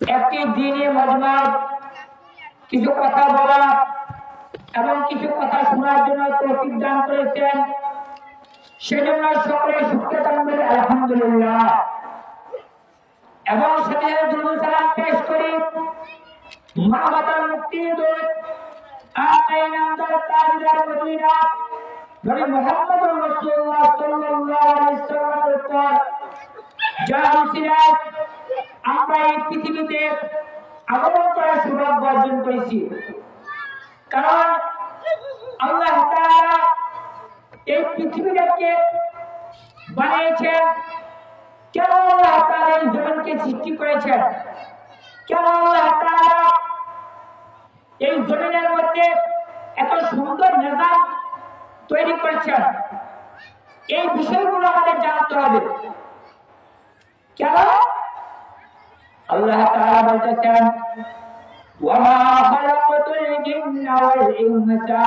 একটি দিনে মজমার কিছু কথা বলা এবং কিছু কথা শোনার জন্য তৌফিক দান করেছেন। সেজন্য সকলে সুখে থাকবেন, আলহামদুলিল্লাহ। এবং সাথে দুরুদ পেশ করি। মানবতার মুক্তি দূত, আকাই নামদার তাজদার মদিনা, নবী মুহাম্মদ রাসূলুল্লাহ সাল্লাল্লাহু আলাইহি সাল্লামের উপর। যার উসিলায় আমরা এই পৃথিবীতে আগমন করার সৌভাগ্য অর্জন করেছি। কারণ আল্লাহ এই পৃথিবীটাকে বানিয়েছেন। কেন আল্লাহ এই জমিনকে সৃষ্টি করেছেন? কেন আল্লাহ এই জমিনের মধ্যে এত সুন্দর নিজাম তৈরি করেছেন? এই বিষয়গুলো আমাদের জানতে হবে। কেন? আল্লাহ তাআলা বলতেছেন ওয়া মা খালাকতুল জিন্না ওয়াল ইনসা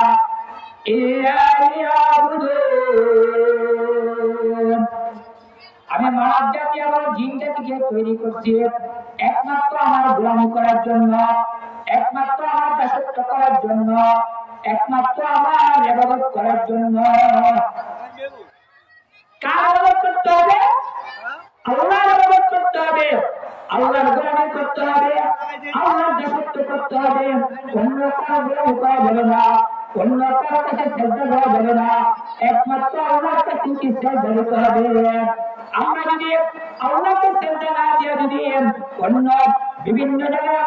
ইল্লা লিয়াবুদুন. আমি মানব জাতি এবং জিন জাতিকে তৈরি করছি, একমাত্র আমার গোলামি করার জন্য, একমাত্র আমার দাসত্ব করার জন্য, একমাত্র আমার ইবাদত করার জন্য। কার ইবাদত করতে হবে? আল্লাহর ইবাদত করতে হবে। বিভিন্ন জায়গায়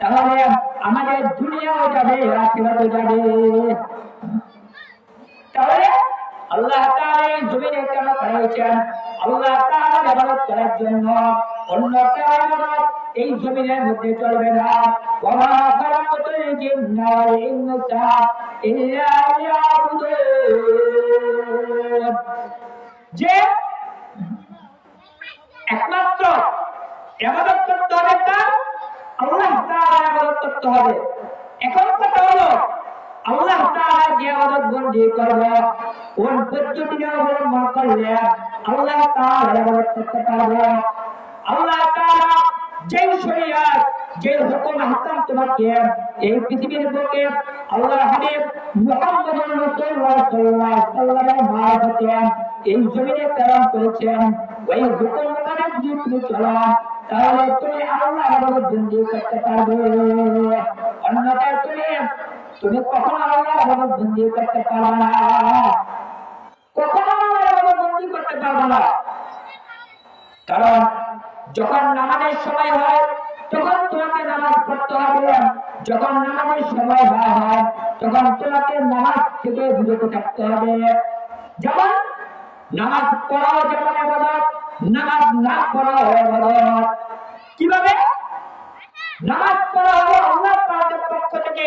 তাহলে আমাদের দুনিয়াও যাবে আখিরাতও যাবে। তাহলে আল্লাহ তাআলা জমিনে কেন পাঠিয়েছেন? আল্লাহ তাআলা ইবাদত করার জন্য অন্য এই জমিনের যে একমাত্র ইবাদত করতে হবে তার, আল্লাহ তাআলা ইবাদত করতে হবে। এখন কথা হলো আল্লাহ তাআলা যে ইবাদত বন্দী করবে কোন পদ্ধতিতে অবলম্বন করলে আল্লাহ তাআলা ইবাদত করতে পারবে। আল্লাহ তাআলা যে শরীয়ত যে হুকুম হাকাম তোমাকে এই পৃথিবীর বুকে আল্লাহ হাবিব মুহাম্মদুর রাসূলুল্লাহ সাল্লাল্লাহু আলাইহি ওয়াসাল্লামের মারফতে এই জমিনে প্রেরণ করেছেন। ওই হুকুম মোতাবেক যদি তুমি চলো, তাহলে তুমি আল্লাহ ইবাদত বন্দী করতে পারবে। অন্যথায় তুমি তুমি কখনো আল্লাহ ইবাদত বন্দী করতে পারবে না। কখনো আল্লাহ ইবাদত বন্দী করতে পারবে না। কারণ যখন নামাজের সময় হয়, তখন তোমাকে নামাজ পড়তে হবে। যখন নামাজের সময় হয়, তখন তোমাকে নামাজ থেকে বিরত থাকতে হবে। যেমন নামাজ পড়াও যেমন আবাদত, নামাজ না পড়াও আবাদত। কীভাবে? নামাজ পড়া হলো আল্লাহ পক্ষ থেকে।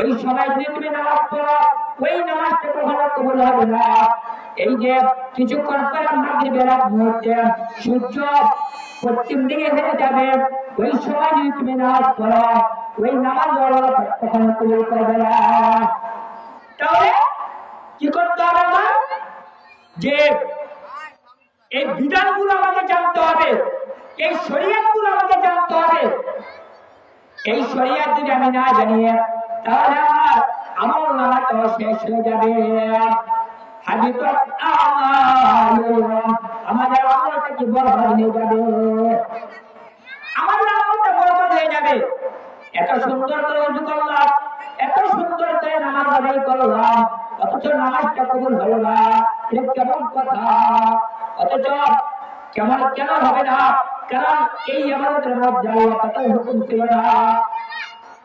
ওই সময় যদি নামাজ পড়ো। ওই নামাজটা কখনো কবুল হবে না। এই যে কিছুক্ষণ পর মাগরিবের এক মুহূর্তে সূর্য পশ্চিম দিকে হয়ে যাবে, ওই সময় যদি তুমি নামাজ পড়ো, ওই নামাজ কখনো কবুল করবে না। তাহলে কি করতে হবে আমার? যে এই বিধানগুলো আমাকে জানতে হবে, এই শরীয়তগুলো আমাকে জানতে হবে। এই শরীয়ত যদি আমি না জানি তাহলে আমার হয়ে যাবে এত সুন্দর করে এত সুন্দর করে নামাজ আদায় করলাম অথচ নামাজটা কবুল হলো না কেমন কথা অথচ কেমন কেন হবে না কারণ এই আমাদের মধ্যে আল্লাহ কত হুকুম ছিল না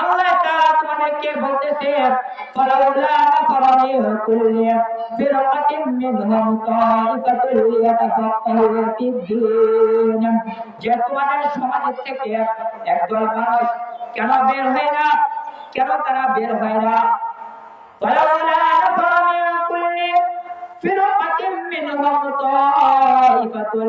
আল্লাহ তাআলা তোমাদেরকে বলতেছে ফালাউলা নাফারা মিন কুল্লি ফিরকাতিন মিনহুম তাইফাতুন লিয়াতাফাক্কাহু ফিদ-দীন। যে তোমাদের সমাজ থেকে একদল মানুষ কেন বের হয় না? কেন তারা বের হয় না? ফালাউলা নাফারা মিন কুল্লি ফিরকাতিন মিনহুম ফিদ-দীন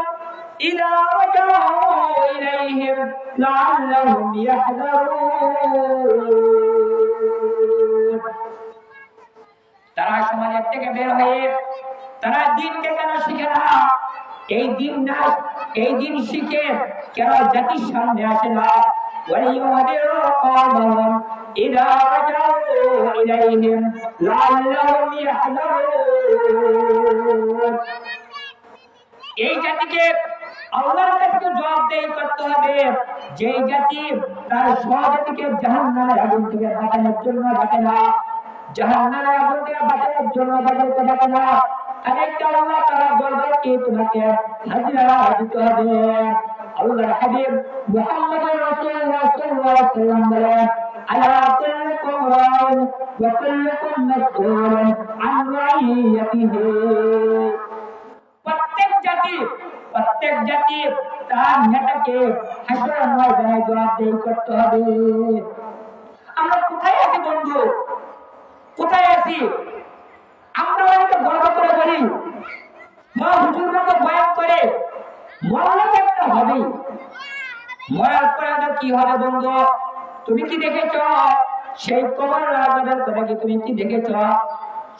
إذا رجعوا إليهم لعلهم يحذرون তারা সমাজের থেকে বের হয়ে তারা দিনকে কেন শিখে না এই দিন না এই দিন শিখে কেন জাতির সামনে আসে না ولينذروا قومهم إذا رجعوا إليهم لعلهم يحذرون এই জাতিকে আল্লাহর কাছে জবাবদেহি করতে হবে যে জাতি তার স্বজাতিকে জাহান্নামের আগুন থেকে বাঁচানোর জন্য ডাকে না জাহান্নামের আগুন থেকে বাঁচানোর জন্য তাদেরকে ডাকে না তাদেরকে আল্লাহ তারা বলবে কি তোমাকে হাজিরা দিতে হবে আল্লাহর হাবিব মুহাম্মদ রাসূলুল্লাহ সাল্লাল্লাহু আলাইহি ওয়াসাল্লাম বলেন আলা কুল্লুকুম রা'in ওয়া কুল্লুকুম মাস'উলুন আন রা'iyatihi প্রত্যেক জাতি প্রত্যেক জাতি তার নেতাকে হাসরের ময়দানে জবাবদেহি করতে হবে। আমরা কোথায় আছি বন্ধু? কোথায় আছি? আমরা অনেকে গর্ব করে বলি, মা হুজুর মতো বয়ান করে, মরলে তো একটা হবেই। মরার পরে তো কি হবে বন্ধু? তুমি কি দেখেছ? সেই কবর রাজাদের কথা কি তুমি কি দেখেছ?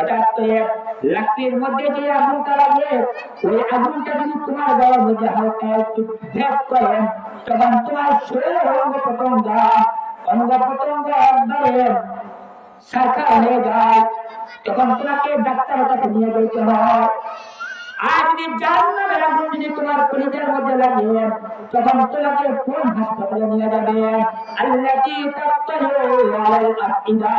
হঠাৎ করে লাকড়ির মধ্যে যে আগুনটা লাগে, ওই আগুনটা যদি তোমার গায়ের মধ্যে হালকা একটু ভেদ করে, তখন তোমার শরীরের অঙ্গ প্রত্যঙ্গ অঙ্গ তোমাকে ডাক্তারের নিয়ে যেতে আর যদি জাহান্নামের আগুন যদি তোমার কলিজার মধ্যে লাগে তখন তোমাকে কোন হাসপাতালে নিয়ে যাবে? আল্লাতি তাত্তালু আলাল আফিদা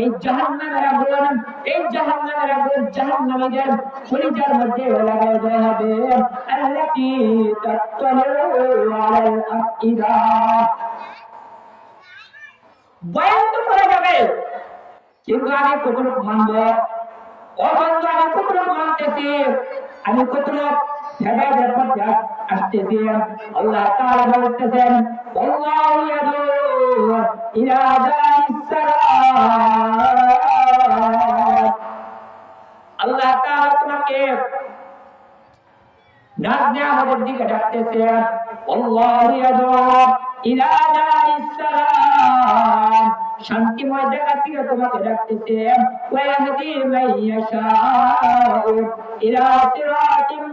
এই জাহান্নামের আগুন, এই জাহান্নামের আগুন জাহান্নামীদের কলিজার মধ্যে লাগাই দেওয়া হবে। আল্লাতি তাত্তালু আফিদা বয়ান তো করা যাবে। কিন্তু আমি কতটুক মানব অবন্ধ আমি কতটুক মানতেছি আমি কতটুক হেদায়তের পথে আসতেছি? আল্লাহ তাআলা বলতেছেন, আল্লাহু ইয়াদু ইলা দারিস সালাম আল্লাহ তাআলা তোমাকে নাজ দিকে ডাকতেছে আল্লাহু ইয়াদু ইলা দারিস সালাম শান্তিময় জায়গা তোমাকে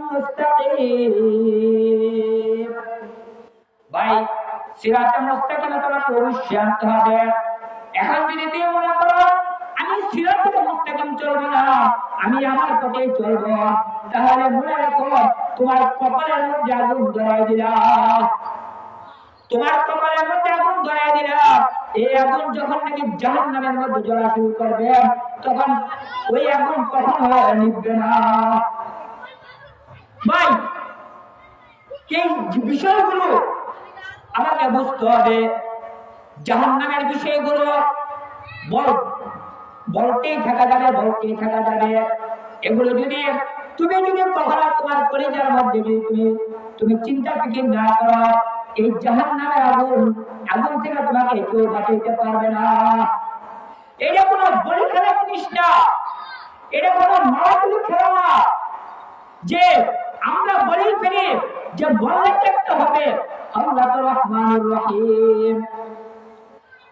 মুস্তাকিম। ভাই, সিরাতে তোমাকে হবে। এখন যদি তুমি মনে করো, আমি সিরাত মুস্তাকিম না, আমি আমার পথে চলবো, তাহলে মনে রাখো, তোমার কপালের মধ্যে আগুন ধরাই দিলাম। তোমার কপালের মধ্যে আগুন ধরাই দিলাম। এই আগুন যখন নাকি জাহান নামের মধ্যে শুরু করবে, তখন ওই আগুন কখনো নিববে না। ভাই, এই বিষয়গুলো আমাকে বুঝতে হবে জাহান নামের বিষয়গুলো বল বলতেই থাকা যাবে, বলতেই থাকা যাবে। এগুলো যদি তুমি যদি কখনো তোমার পরিচয়ের মধ্যে তুমি তুমি চিন্তা ফিকির না করো, এই জাহান নামের আগুন আগুন থেকে তোমাকে কেউ বাঁচাইতে পারবে না। এটা কোনো বলি খেলা জিনিস না। এটা কোনো মারাতুলি খেলা না। যে আমরা বলি ফিরে যে বললে চেষ্টা হবে। আল্লাহ তো রহমানুর রহিম।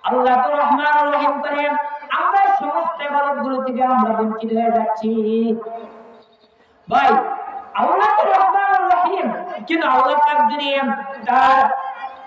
আল্লাহ তো রহমানুর রহিম করে আমরা সমস্ত ইবাদতগুলো থেকে আমরা বঞ্চিত হয়ে যাচ্ছি। ভাই, আল্লাহ তো রহমানুর রহিম। কিন্তু আল্লাহ পাক যদি তার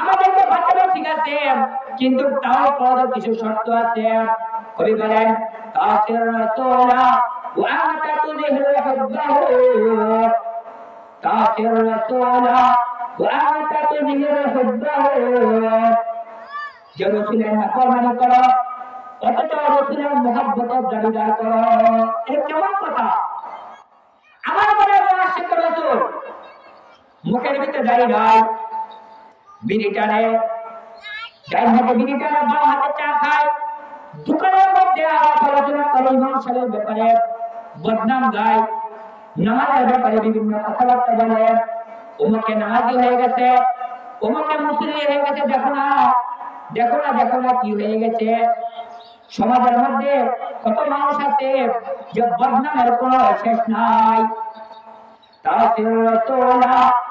আমাদেরকে বাঁচাবে ঠিক আছে, কিন্তু পদ কিছু শর্ত আছে। কবি বলেন, তাসির রাসূলা ওয়া আনতা তুলিহিল হুব্বাহু। তাসির রাসূলা ওয়া আনতা তুলিহিল হুব্বাহু। যে রসুলের কথা? আমার মনে হয় আশিক রসুল, মুখের ভিতরে দাড়ি নাই। বিড়ি টানে ডাইন হাতে বিড়ি টানে বাম হাতে চা খায়। দোকানের মধ্যে আলাপ আলোচনা করে ইমাম সাহেবের ব্যাপারে বদনাম গায়। নামাজের ব্যাপারে বিভিন্ন কথাবার্তা বলে। অমুকে নামাজি হয়ে গেছে। অমুকে মুসলিম হয়ে গেছে। দেখো না দেখো না দেখো না কি হয়ে গেছে। সমাজের মধ্যে কত মানুষ আছে যে বদনামের কোনো শেষ নাই। তাসির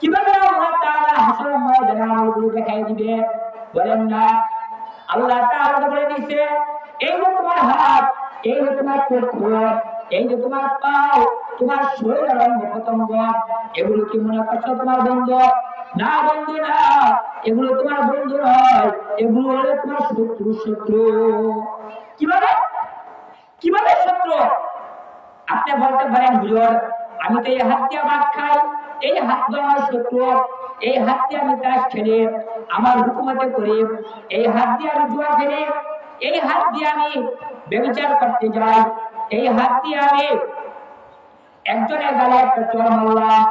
কীভাবে আল্লাহ তাআলা হাসরের ময়দানে আমলগুলো দেখাই দিবে? বলেন না। আল্লাহ তাআলা বলে দিয়েছে, এই যে তোমার হাত, এই যে তোমার চক্ষু এই যে তোমার পাও, তোমার শরীরের অঙ্গ প্রত্যঙ্গ এগুলো কি মনে করছ তোমার বন্ধু? না বন্ধু না, এগুলো তোমার বন্ধু নয়, এগুলো হলো তোমার শত্রু শত্রু। কীভাবে? কীভাবে শত্রু? আপনি বলতে পারেন, হুজুর, আমি তো এই হাত দিয়ে ভাত খাই। এই হাত আমার শত্রু। এই হাত দিয়ে আমি তাস খেলি, আমার হুকুমতে করি। এই হাত দিয়ে আমি জুয়া খেলি, এই হাত দিয়ে আমি ব্যবচার করতে যাই। এই হাত দিয়ে আমি একজনের গালে একটা চর মারলাম।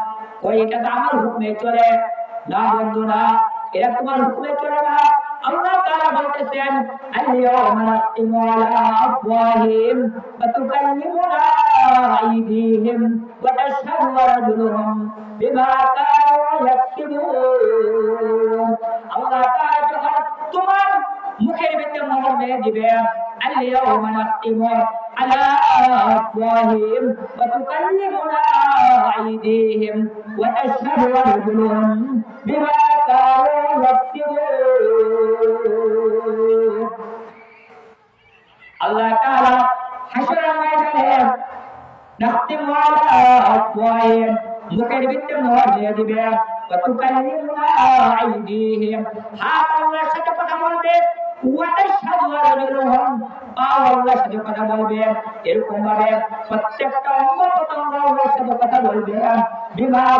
ওই এটা তো আমার হুকুমে চলে। না বন্ধু না এটা তোমার হুকুমে চলে না। আল্লাহ তাআলা বলতেছেন আল-ইয়াওমা আফওয়াহিহিম ওয়া তুকাল্লিমুনা আইদিহিম ওয়া তাশহাদু বিমা কানু ইয়াকসিবুন আল্লাহ তাআলা যখন তোমার মুখের ভিতরে মোহর মেরে দিবে আল-ইয়াওমা নাখতিমু على أفواههم وتكلمنا أيديهم وتشهد أرجلهم بما كانوا يكسبون الله تعالى حشر ময়দানে نختم على أفواههم বুকের ভিতরে মোহর দিয়ে দিবেন হাত আল্লাহর সাথে কথা বলবে কুয়াটার সাধুয়ার অনুগ্রহণ পাও আল্লাহর সাথে কথা বলবে এরকম ভাবে প্রত্যেকটা অঙ্গ প্রত্যঙ্গ আল্লাহর সাথে কথা বলবে বিভাগ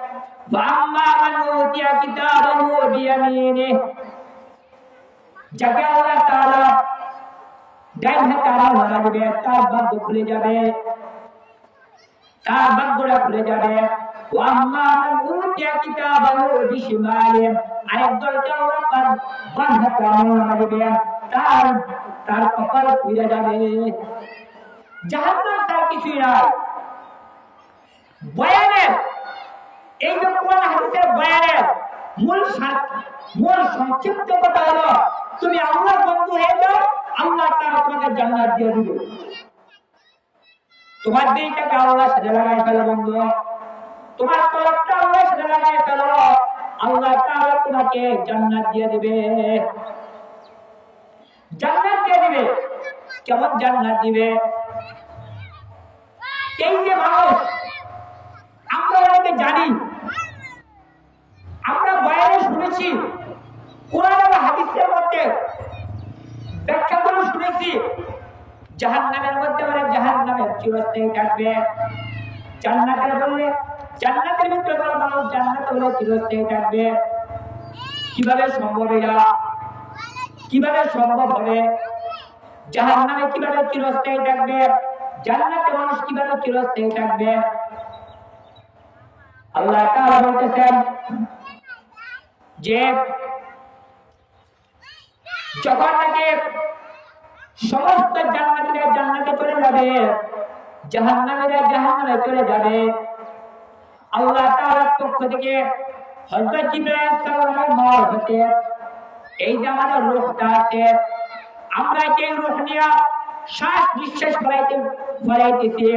ওয়াম্মা মান উতিয়া কিতাবাহু বিয়ামিনিহি যাকে আল্লাহ তাআলা ডাইন হাতে আমল নামা দিবে তার ভাগ্য খুলে যাবে তার ভাগ্যটা খুলে যাবে ওয়াম্মা মান উতিয়া কিতাবাহু বিশিমালিহি আরেক দলকে আল্লাহ তার বাম হাতে আমল নামা দিবে তার তার কপাল ফিরে যাবে জাহান্নাম তার কিছুই নাই বয়ানের এই যে কোরআন হাদিসের বয়ানের মূল মূল সংক্ষিপ্ত কথা হলো, তুমি আল্লাহর বন্ধু হয়ে যাও, আল্লাহ তারা তোমাকে জান্নাত দিয়ে দিবে। তোমার দিনটাকে আল্লাহ সাথে লাগাই ফেলো বন্ধু তোমার কলকটা আল্লাহ সাথে লাগাই ফেলো, আল্লাহ তাআলা তোমাকে জান্নাত দিয়ে দিবে। জান্নাত দিয়ে দিবে? কেমন জান্নাত দিবে? এই যে মানুষ আমরা জানি আমরা বয়ানে শুনেছি, কোরআন হাদিসের মধ্যে ব্যাখ্যা করে শুনেছি, জাহান্নামের মধ্যে বলে জাহান্নামের চিরস্থায়ী থাকবে। জান্নাতের বললে, জান্নাতের ভিতরে বলে মানুষ জান্নাতে বলে চিরস্থায়ী থাকবে। কীভাবে সম্ভব এটা? কীভাবে সম্ভব হবে? জাহান্নামে কীভাবে চিরস্থায়ী থাকবে? জান্নাতে মানুষ কীভাবে চিরস্থায়ী থাকবে? আল্লাহ তাআলা বলতেছেন যে, যখন নাকি সমস্ত জান্নাতীরা জান্নাতে চলে যাবে, জাহান্নামীরা জাহান্নামে চলে যাবে, আল্লাহ তাআলার পক্ষ থেকে হতে এই যে আমাদের আছে, আমরা যে রূহ নিয়ে শ্বাস নিঃশ্বাস ফলাইতে ফলাইতেছি,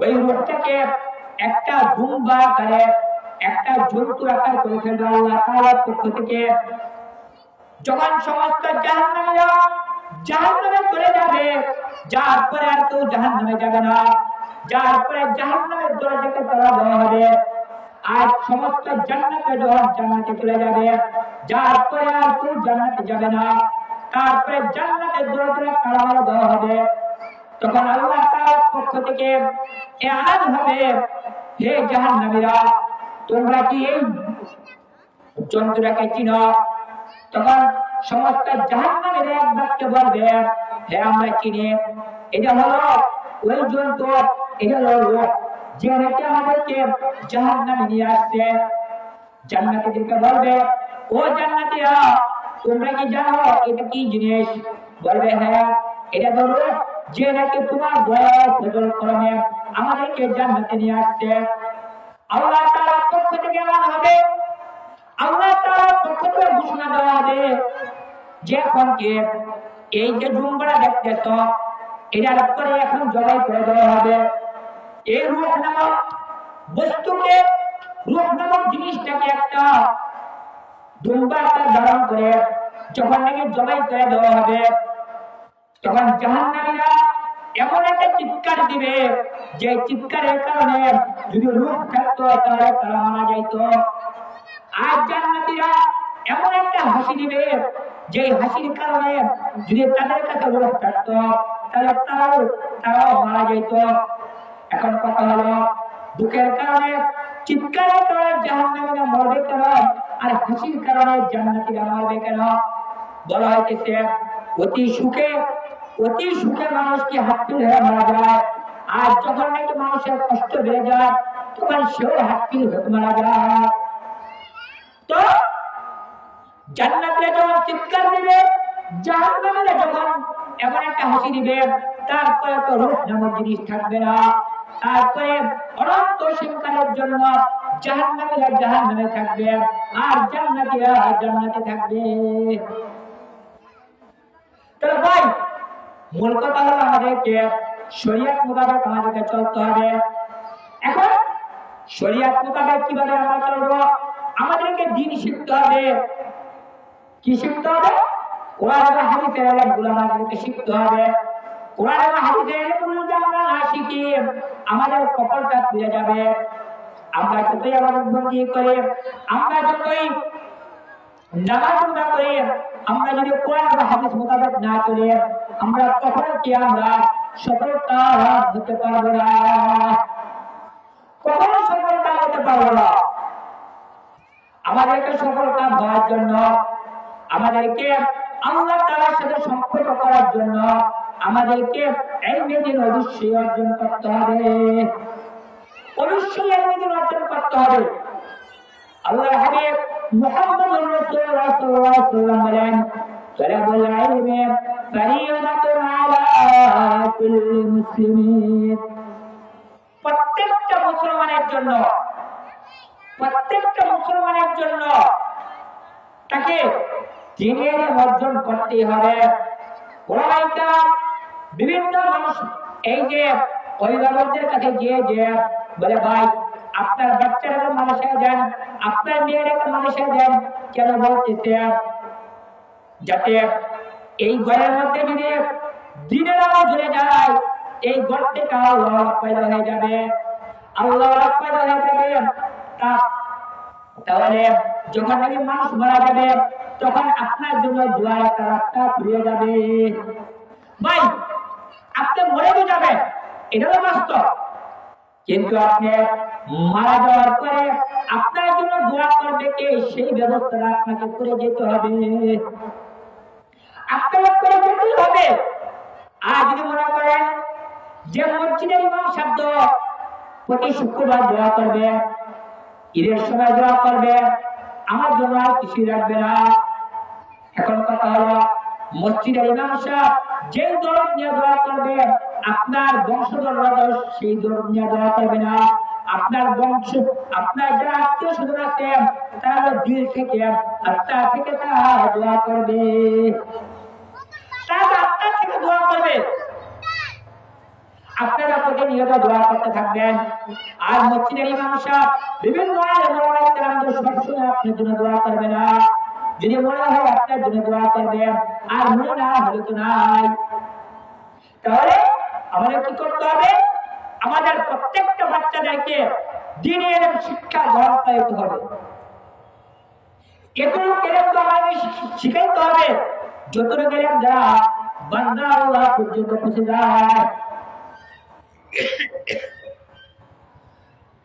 ওই রূহটাকে একটা দুম্বা আকারে একটা জন্তু আকার করে ফেলবে আল্লাহ তাআলার পক্ষ থেকে। যখন সমস্ত জাহান্নামীরা জাহান্নামে চলে যাবে, যার পরে আর কেউ জাহান্নামে যাবে না। যার পরে জাহান্নামের দরজাকে তালা দেওয়া হবে। আর সমস্ত জান্নাতে যখন জান্নাতে চলে যাবে, যার পরে আর কেউ জান্নাতে যাবে না। তারপরে জান্নাতের দরজা তালা মারা দেওয়া হবে। তখন আল্লাহ তাআলার পক্ষ থেকে এ আনাদ হবে হে জাহান্নামীরা তোমরা কি এই জন্তুটাকে চিনো? তখন সমস্ত জাহান্নামের এক বাক্যে বলবে হে আমরা চিনি এটা হলো ওই জন্তু এটা হলো রূহ, যে নাকি আমাদেরকে জাহান্নামে নিয়ে আসছে জান্নাতীদেরকে বলবে ও জান্নাতীরা তোমরা কি জানো এটা কি জিনিস? বলবে হ্যাঁ এটা ধরো যে নাকি তোমার দয়া ফজল করমে আমাদেরকে জান্নাতে নিয়ে আসছে। আল্লাহ তাআলার পক্ষ থেকে এমন হবে। আল্লাহ তাআলার পক্ষ থেকে ঘোষণা দেওয়া হবে যে এখনকে এই যে জুম্বাটা দেখতেছ এটার উপরে এখন জবাই করে দেওয়া হবে। এই রূপ নামক বস্তুকে, রূপ নামক জিনিসটাকে একটা দুম্বা ধারণ করে যখন নাকি জবাই করে দেওয়া হবে তখন জাহান্নামীরা এমন একটা চিৎকার দিবে, যে চিৎকারের কারণে যদি রূপ থাকতো, তাহলে তারা মারা যাইতো। আর জান্নাতীরা এমন একটা হাসি দিবে, যে হাসির কারণে যদি তাদের কাছে রূপ থাকতো, তাহলে তারাও তারাও মারা যেত এখন কথা হলো, দুঃখের কারণে, চিৎকারের কারণে জাহান্নামীরা মরবে কেন? আর হাসির কারণে জান্নাতীরা মরবে কেন? বলা হইতেছে, অতি সুখে অতি সুখে মানুষ কি হাতপিল হয়ে মারা যায়। আর যখন নাকি মানুষের কষ্ট বেড়ে যায়, তখন সেও হাতপিল হয়ে মারা যায়। তো, জান্নাতীরা যখন চিৎকার দিবে, জাহান্নামীরা যখন এমন একটা হাসি দিবে, তারপরে তো রূপ নামক জিনিস থাকবে না। তারপরে অনন্ত শিবকালের জন্য জাহান্নামীরা জাহান্নামে থাকবে, আর জান্নাতীরা জান্নাতে থাকবে। তাহলে ভাই মূল কথা হলো আমাদেরকে শরিয়াত মোতাবেক আমাদেরকে চলতে হবে। এখন শরিয়াত মোতাবেক কীভাবে আমরা চলবো? আমাদেরকে দিন শিখতে হবে। কি শিখতে হবে? কোরআন হাদিসের এলেমগুলো আমাদেরকে শিখতে হবে। কোরআন হাদিসের এলেমগুলো যদি আমরা না শিখি, আমাদের কপালটা খুলে যাবে। আমরা যতই আমাদের বন্দি করে, আমরা যতই নামাজ করে, আমরা যদি কোরআন হাদিস মোতাবেক না চলে আমরা কখনো কি আমরা সফলতা হতে পারব না। কখনো সফলতা হতে পারব না। আমাদেরকে সফলতা হওয়ার জন্য, আমাদেরকে আল্লাহ তাআলার সাথে সম্পর্ক করার জন্য আমাদেরকে এলমে দিন অবশ্যই অর্জন করতে হবে। অবশ্যই এলমে দিন অর্জন করতে হবে। আল্লাহ হাবিব মুহাম্মদ রাসূলুল্লাহ সাল্লাল্লাহু আলাইহি বলেন طلب العلم فريضة على كل مسلم প্রত্যেকটা মুসলমানের জন্য প্রত্যেকটা মুসলমানের জন্য তাকে দিনের অর্জন করতে হবে ওলাইকা বিভিন্ন মানুষ এই যে অভিভাবকদের কাছে গিয়ে যে বলে ভাই আপনার বাচ্চারা মানুষে দেন আপনার মেয়েরাকে মানুষে দেন কেন বলতেছে যাতে এই যদি দিনের আলো যায়, এই পয়দা হয়ে যাবে। আল্লাহ পয়দা হয়ে যাবে। তাহলে যখন নাকি মানুষ মারা যাবে, তখন আপনার জন্য একটা রাস্তা যাবে। ভাই, আপনি মরে তো যাবেন, এটা তো বাস্তব। কিন্তু আপনি মারা যাওয়ার পরে আপনার জন্য দোয়া করবে কে? সেই ব্যবস্থাটা আপনাকে করে যেতে হবে। আপনার সেই দরদ নিয়ে দোয়া করবে না। আপনার বংশ, আপনার যারা আত্মীয় স্বজন আছে তারা দিল থেকে আত্মা থেকে তারা দোয়া করবে তারা আত্মা থেকে দোয়া করবে আপনারা প্রতিনিয়ত দোয়া করতে থাকবেন। আর মসজিদের ইমাম সাহেব বিভিন্ন সবসময় আপনার জন্য দোয়া করবে না। যদি মনে হয় আপনার জন্য দোয়া করবেন আর মনে না হলে তো নাই। তাহলে আমাদের কি করতে হবে? আমাদের প্রত্যেকটা বাচ্চাদেরকে দিনের শিক্ষা গ্রহণ করতে হবে। এগুলো গেলেন তো আমাদের শিখাইতে হবে? যতটুকু গেলেন যারা বান্দা আল্লাহ পর্যন্ত পৌঁছে যায়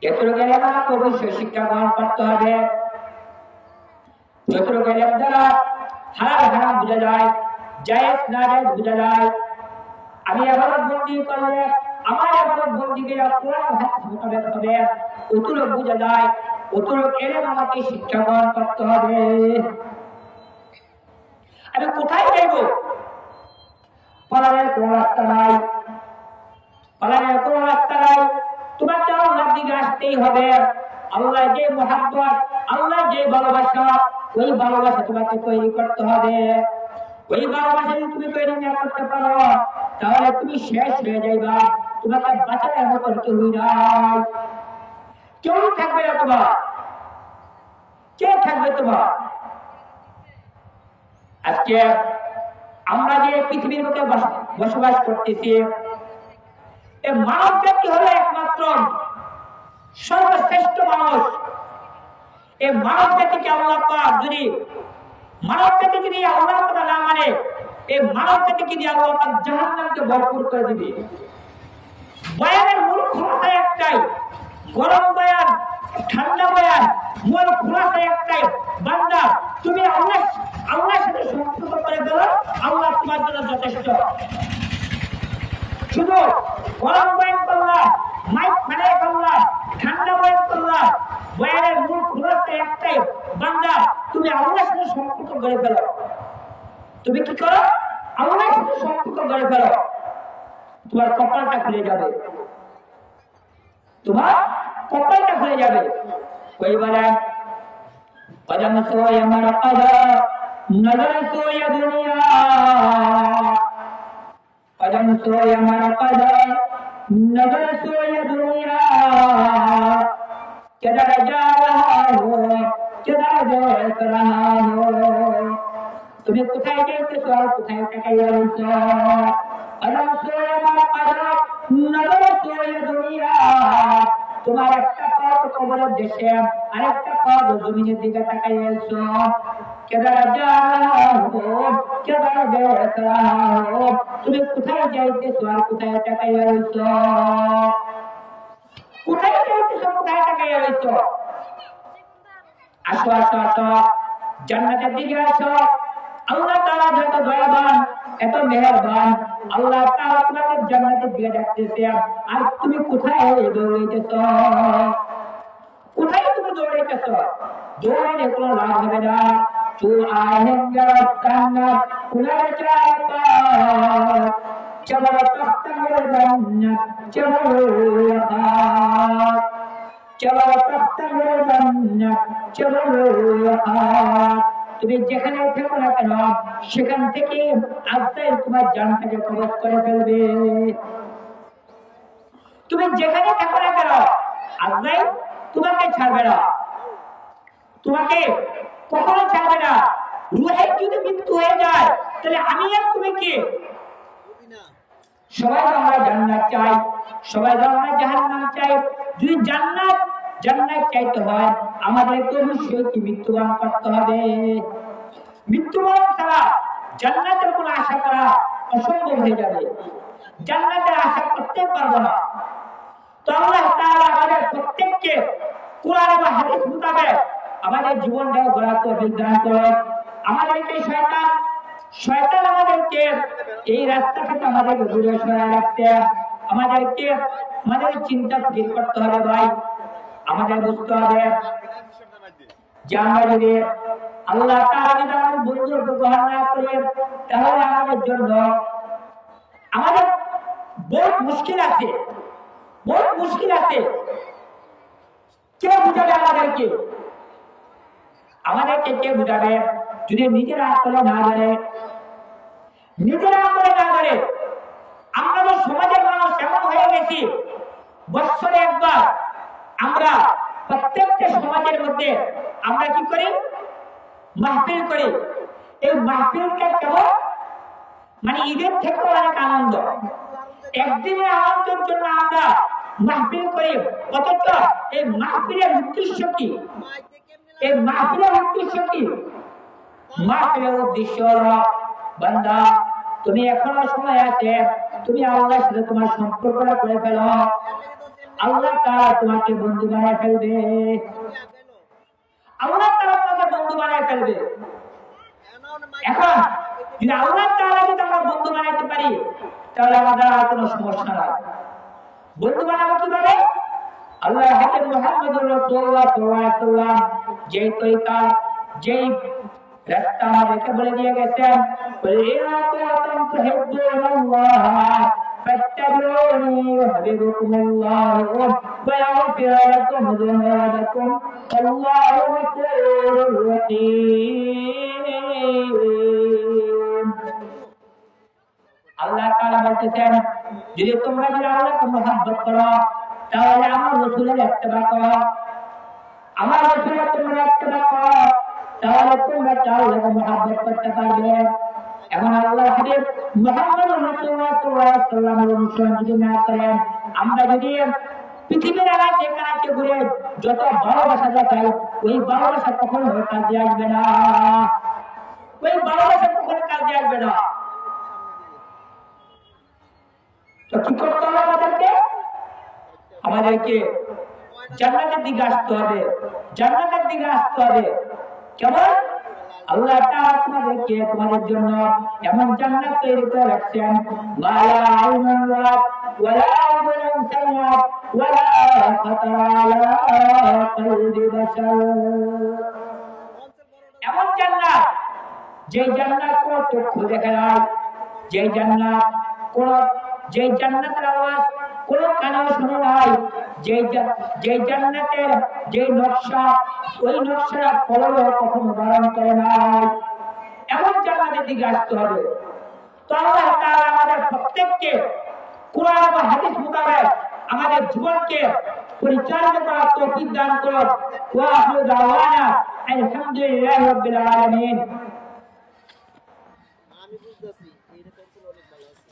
যতটুকু গেলেন আমাকে অবশ্যই শিক্ষা গ্রহণ করতে হবে। যতটুকু গেলেন দ্বারা হারাম হারাম বোঝা যায়, জায়েজ না জায়েজ বোঝা যায়। আমি আবারত বন্দি করলে আমার আবারত বন্দি গেলে কোরআন হাদিস মোতাবেক হবে। অতটুকু বোঝা যায়, অতটুকু এলেম আমাকে শিক্ষা গ্রহণ করতে হবে। আমি কোথায় যাইব? পালানের কোনো রাস্তা নাই। পালানের কোনো রাস্তা নাই। তোমাকে আল্লাহর দিকে আসতেই হবে। আল্লাহ যে মোহাম্মত আল্লাহ যে ভালোবাসা, ওই ভালোবাসা তোমাকে তৈরি করতে হবে। ওই ভালোবাসা যদি তুমি তৈরি না করতে পারো, তাহলে তুমি শেষ হয়ে যাইবা। তোমাকে কেউ থাকবে না তোমার। কে থাকবে তোমার? আজকে আমরা যে পৃথিবীর মধ্যে বসবাস করতেছি মানব জাতি হলো একমাত্র সর্বশ্রেষ্ঠ মানুষ। এ মানব জাতিকে আল্লাহ যদি মানব জাতি যদি আল্লাহর কথা না মানে এই মানব জাতিকে দিয়ে আল্লাহ পাক জাহান্নামকে ভরপুর করে দিবে। বয়ানের মূল খোলাসা একটাই, গরম বয়ান, ঠান্ডা বয়ান, মূল খোলাসা একটাই, বান্দা, তুমি আল্লাহ আল্লাহর সাথে সম্পর্ক করে দিল আল্লাহ তোমার জন্য যথেষ্ট। শুধু গরম বয়ান করলাম মাইক ফেলে করলাম ঠান্ডা বয়ান করলাম বয়ানের মূল খোলাসা একটাই। বান্দা, তুমি আল্লাহর সাথে সম্পর্ক করে ফেলো। তুমি কি করো? আল্লাহর সাথে সম্পর্ক করে ফেলো। তোমার কপালটা খুলে যাবে। তোমার কপালটা খুলে যাবে। ওই বলে? কদম সোয় আমার কদা নজর সোয় দুনিয়া। কদম সোয় আমার نبات يدعيها كذا جعلها كذا ذكرها তুমি কোথায় যাইতেছ কোথায় টাকাইয়া রয়েছ? অনসয় আমার পাদা নবসয় দুনিয়া। তোমার একটা পথ কবরের দেশে, আরেকটা পথ জমিনের দিকে তাকাইয়াছ কেদার কেদার তুমি কোথায় আর কোথায় কোথায় কোথায় এত মেহেরবান, আল্লাহ তোমাকে জান্নাতের দিকে আর তুমি কোথায় দৌড়াইতেছ? কোথায় তুমি দৌড়াইতেছ? দৌড়াইলে কোনো লাভ হবে না। তুমি যেখানে উঠে না কেন, সেখান থেকে আজকাল তোমার জানটাকে প্রবেশ করে ফেলবে। তুমি যেখানে থাকো না কেন আজকাল তোমাকে ছাড়বে না। তোমাকে কখনো ছাড়বে না। রুহের যদি মৃত্যু হয়ে যায়, তাহলে আমি আর তুমি কি? সবাই আমরা জান্নাত চাই, সবাই আমরা জাহান্নাম চাই। যদি জান্নাত জান্নাত চাইতে হয় আমাদেরকে অবশ্যই কি মৃত্যুবরণ করতে হবে। মৃত্যুবরণ ছাড়া জান্নাতের কোনো আশা করা অসম্ভব হয়ে যাবে। জান্নাতের আশা করতে পারব না। তো আল্লাহ তাআলা আমাদের প্রত্যেককে কোরআন এবং হাদিস মোতাবেক আমাদের জীবনটা গড়া তৌফিক দান করুন আমাদেরকে শয়তান শয়তান আমাদেরকে এই রাস্তা থেকে আমাদেরকে দূরে সরায় রাখতে। আমাদেরকে, আমাদের চিন্তা স্থির করতে হবে ভাই। আমাদের বুঝতে হবে যে আমরা যদি আল্লাহ তাআলা যদি আমাদের বন্ধুর ব্যবহার না করি, তাহলে আমাদের জন্য আমাদের বহুত মুশকিল আছে। বহুত মুশকিল আছে। কে বুঝাবে আমাদেরকে? আমাদেরকে কে বুঝাবে? যদি নিজেরা আসলে না ধরে, নিজেরা করে না ধরে, আমরা তো সমাজের মানুষ এমন হয়ে গেছি, বৎসরে একবার আমরা প্রত্যেকটা সমাজের মধ্যে আমরা কি করি? মাহফিল করি। এই মাহফিলটা কেমন? মানে ঈদের থেকে অনেক আনন্দ। একদিনের আনন্দের জন্য আমরা মাহফিল করি। অথচ এই মাহফিলের উদ্দেশ্য কি? এই মাহফিলের উদ্দেশ্য কি? মাহফিলের উদ্দেশ্য হলো, বান্দা, তুমি এখনও সময় আছে, তুমি আল্লাহর সাথে তোমার সম্পর্কটা করে ফেলো। আল্লাহ তারা তোমাকে বন্ধু বানায় ফেলবে। আল্লাহ তারা তোমাকে বন্ধু বানায় ফেলবে। এখন, যদি আল্লাহ তাআলা যদি আমরা বন্ধু বানাইতে পারি, তাহলে আমাদের আর কোনো সমস্যা নাই। বন্ধু বানাবো কীভাবে? আল্লাহ হাতে মুহাম্মদুর রাসূলুল্লাহ সাল্লাল্লাহু আলাইহি ওয়াসাল্লাম যে তরিকা যেই রাস্তা আমাদেরকে বলে দিয়ে গেছেন ইয়া কুনতুম তুহিব্বুনাল্লাহ فاتبعوني يحببكم الله ويغفر لكم ذنوبكم والله غفور رحيم আল্লাহ তাআলা বলতেছেন যদি তোমরা যদি আল্লাহকে মহব্বত করো তাহলে আমার রসুলের ইত্তেবা করো। আমার রসুলের তোমরা ইত্তেবা করো। তাহলে তোমরা আল্লাহকে মহব্বত করতে পারবে। এখন আল্লাহ হাবিব মুহাম্মদ আলাইহি ওয়াসাল্লামের অনুসরণ যদি না করেন, আমরা যদি পৃথিবীর আগাতে কাছে ঘুরে যত ভালোবাসা দেখাই, ওই ভালোবাসা কখনো কাজে আসবে না। ওই ভালোবাসা কখনো কাজে আসবে না। তো কি করতে হবে আমাদেরকে? আমাদেরকে জান্নাতের দিকে আসতে হবে, জান্নাতের দিকে আসতে হবে। কেমন? আল্লাহ তাআলা তোমাদের জন্য এমন জান্নাত তৈরি করে রাখছেন ওয়ালা এমন জান্নাত যে জান্নাত কোন চক্ষু দেখে যে জান্নাত কোন যে জান্নাতের আওয়াজ কোন নাই যে জান্নাতের যে নকশা, ওই নকশা ধারণ করে নাই। এমন জান্নাতের দিকে আসতে হবে। আমাদের প্রত্যেককে কোরআন এবং হাদিস মোতাবেক আমাদের জীবনকে পরিচালিত করার তৌফিক দান করুন। ওয়া আখিরু দাওয়ানা আলহামদুলিল্লাহি রাব্বিল আলামিন আমি বুঝতেছি এইটা পেন্সিল অনেক ভালো আছে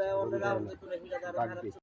বুঝায়